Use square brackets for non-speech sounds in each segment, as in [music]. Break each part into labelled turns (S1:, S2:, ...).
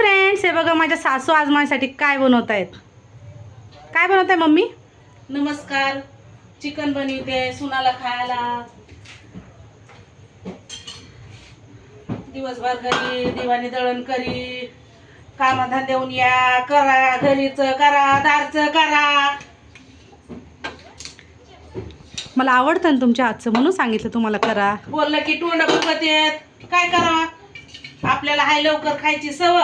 S1: Friends हे बघा माझ्या सासू आज माझ्यासाठी काय बनवत आहेत काय बनवत आहे मम्मी?
S2: नमस्कार. चिकन बनवते सुनाला खायला. दिवसभर घरी दिवाणी दळण करी. कामाधंद्याहून या करा घरीच करा दारच करा.
S1: मला आवडतं ना तुमच्या हातचं म्हणून सांगितलं तुम्हाला करा.
S2: बोललं की तोंड फुकत येत काय करावा? आपल्याला हाय लवकर खायची सव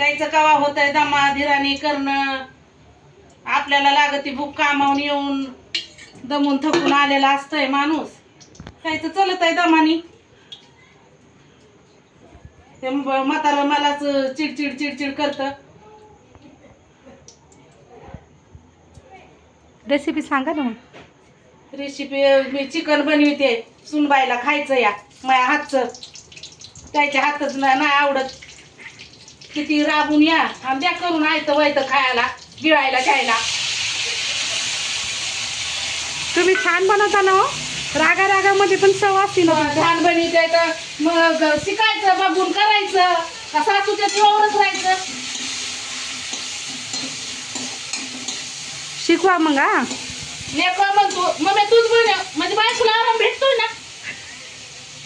S2: त्याचं कवा होत आहे दमा धीराने करणं? आपल्याला लागती भूक कामावून येऊन दमून थकून आलेला असतंय माणूस. त्याचं चलत आहे दमानी. ते म्हातारं मलाच चिडचिड चिडचिड करत.
S1: रेसिपी सांगा ना मग.
S2: रेसिपी मी चिकन बनविते. सुनबाईला खायचं या माझ्या हातचं. त्याच्या हातच ना- नाही आवडत. किती राबून या. द्या करून आयतं वायतं खायला गिळायला घ्यायला.
S1: तुम्ही छान बनवता ना हो? रागा रागामध्ये पण चव असते ना.
S2: छान बनविते तर मग शिकायचं बघून करायचं. का सासूच्या जीवावरच राहायचं?
S1: शिकवा मग हा.
S2: लेकरं म्हणतो. मग मी तूच बनव म्हणजे बायकोला आराम भेटतोय ना?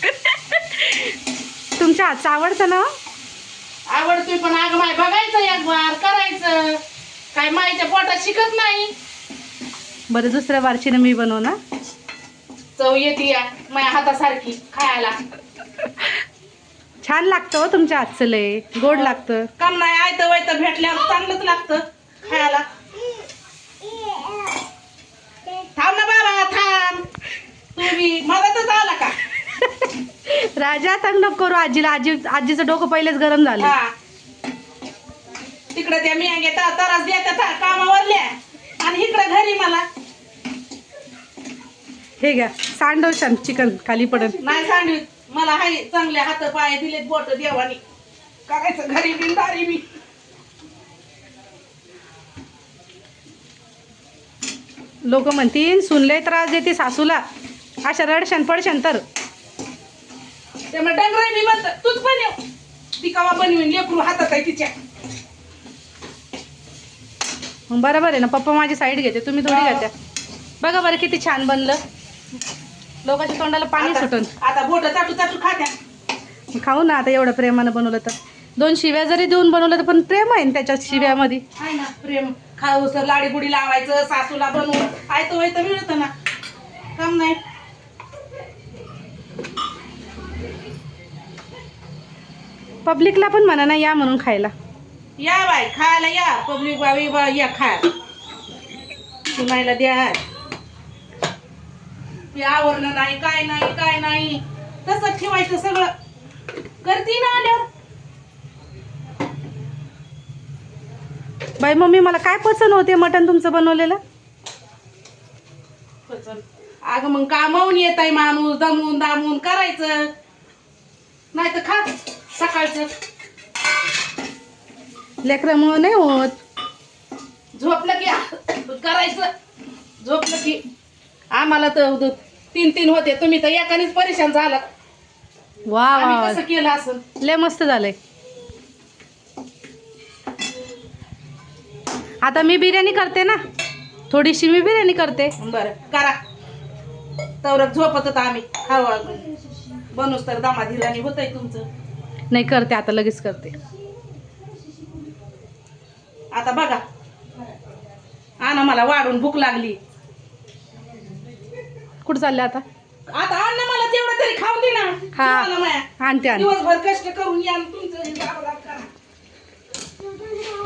S2: [laughs]
S1: तुमच्या हातचं आवडतं ना हो?
S2: आवडतोय पण आग माय बघायचं एक बार करायचं. काय मायच्या पोटात शिकत नाही.
S1: बरं दुसऱ्या बारचीनं मी बनव ना?
S2: चव येते या माझ्या हातासारखी खायला.
S1: छान लागतं हो तुमच्या हातचं लय. गोड लागतं.
S2: काम नाही आयतं वायतं भेटल्यावर चांगलंच लागतं खायला. थांब ना बाबा थांब. तुम्ही मदतच आला का?
S1: राजा तंग नको करू आजीला. आजी आजीचं डोकं पहिलेच गरम झालं
S2: हा. तिकडे त्या मियांगे त्रास द्या कामावरल्या आणि इकडे घरी मला.
S1: हे घ्या सांडव छान चिकन खाली पडत
S2: नाही सांडवीत मला हाय चांगले हात पाय दिलेत बोट देवानी. करायचं घरी बी दारी बी
S1: लोक म्हणतील सुनले त्रास देते सासूला. अशा रडशान पडशान तर.
S2: त्यामुळे डंगरे बी म्हणतात तूच बनव ती कवा बनवीन? लेकरू हातात आहे तिच्या.
S1: मग बरोबर आहे ना पप्पा माझी साईड घेते तुम्ही थोडी. घेत्या बघा बरं किती छान बनलं. लोकांच्या तोंडाला पाणी सुटून.
S2: आता बोट चाटू चाटू खात्या.
S1: खाऊ ना आता एवढं प्रेमानं बनवलं तर. दोन शिव्या जरी देऊन बनवलं तर पण प्रेम आहे ना त्याच्या शिव्यामध्ये.
S2: आहे ना प्रेम. खाऊ लाडी गुडी लावायचं सासूला बनवून. आयतं वायतं मिळतं ना. काम नाही.
S1: पब्लिकला पण म्हणा ना या म्हणून खायला.
S2: या बाय खायला या. पब्लिक बाबी बा या खायला सुनायला द्या. ते आवरलं नाही काय नाही काय नाही. तसंच ठेवायचं सगळं. करती ना आल्यावर.
S1: बाई मम्मी मला काय पसंत होते मटण तुमचं बनवलेलं?
S2: पचन. अगं मग कामावून येत आहे माणूस दमून दामून करायचं. नाही तर खा. सकाळचं.
S1: लेकरामुळं नाही होत.
S2: झोपलं की करायचं. झोपलं की. आम्हाला तर तीन तीन होते. तुम्ही तर एकानेच परेशान झाला
S1: वा वा.
S2: कसं केलं असं?
S1: लय मस्त झालंय. आता मी बिर्याणी करते ना. थोडीशी मी बिर्याणी करते.
S2: बरं करा. तवरक झोपत होता आम्ही. हवा बनूस तर दमा धिराणी होत आहे तुमचं.
S1: नाही करते आता लगेच करते.
S2: आता बघा. आणा मला वाढून भूक लागली.
S1: कुठं चालले आता?
S2: आता अन्न मला तेवढं तरी खाऊन दे ना.
S1: हा. आणते आणते.
S2: दिवसभर कष्ट करून या आणि तुमचं हे